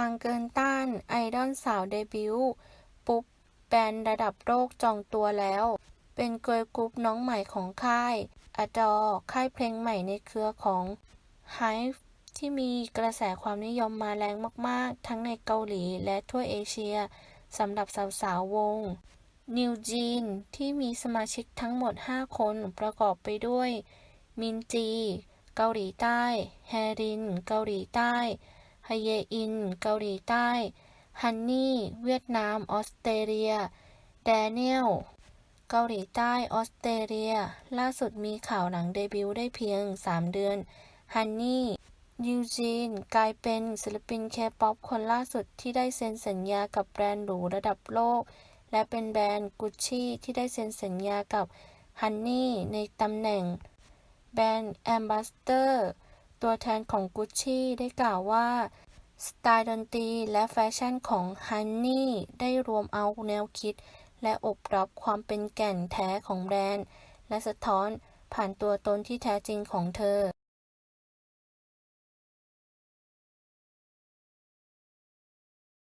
ปังเกินต้าน ไอดอลสาวเดบิวต์ปุ๊บแบนระดับโลกจองตัวแล้ว เป็นเกิร์ลกรุ๊ปน้องใหม่ของค่าย Adore ค่ายเพลงใหม่ในเครือของ HYBE ที่มีกระแสความนิยมมาแรงมาก ๆ ทั้งในเกาหลีและทั่วเอเชียสำหรับสาว ๆ วง New j e a n ที่มีสมาชิกทั้งหมด 5 คนประกอบไปด้วย มินจี เกาหลีใต้ แฮริน เกาหลีใต้ เยอิน เกาหลีใต้ ฮันนี่ เวียดนาม ออสเตรเลีย แดเนียล เกาหลีใต้ ออสเตรเลีย ล่าสุดมีข่าวหลังเดบิวต์ได้เพียง 3 เดือน ฮันนี่ ยูจีน กลายเป็นศิลปินเคป๊อปคนล่าสุดที่ได้เซ็นสัญญากับแบรนด์หรูระดับโลก และเป็นแบรนด์กุชชี่ที่ได้เซ็นสัญญากับฮันนี่ในตำแหน่งแบรนด์แอมบาสเตอร์ ตัวแทนของกุชชี่ได้กล่าวว่า สไตล์ดนตรีและแฟชั่นของฮันนี่ได้รวมเอาแนวคิด และอบรับความเป็นแก่นแท้ของแบรนด์ และสะท้อนผ่านตัวตนที่แท้จริงของเธอ